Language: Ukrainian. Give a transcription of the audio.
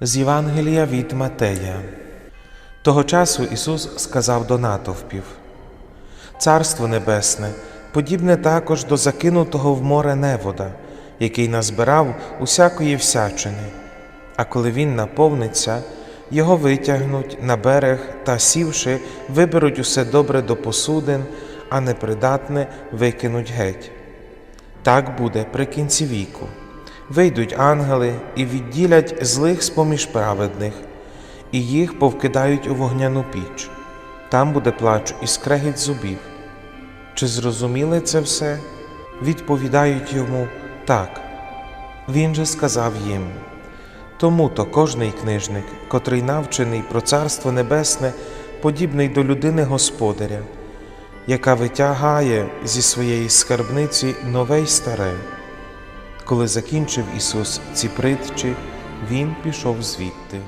З Євангелія від Матея. Того часу Ісус сказав до натовпів: Царство Небесне подібне також до закинутого в море невода, який назбирав усякої всячини. А коли він наповниться, його витягнуть на берег та, сівши, виберуть усе добре до посудин, а непридатне викинуть геть. Так буде при кінці віку. Вийдуть ангели і відділять злих з-поміж праведних, і їх повкидають у вогняну піч. Там буде плач і скрегіт зубів. Чи зрозуміли це все? Відповідають йому так. Він же сказав їм. Тому то кожний книжник, котрий навчений про Царство Небесне, подібний до людини Господаря, яка витягає зі своєї скарбниці нове й старе. Коли закінчив Ісус ці притчі, Він пішов звідти.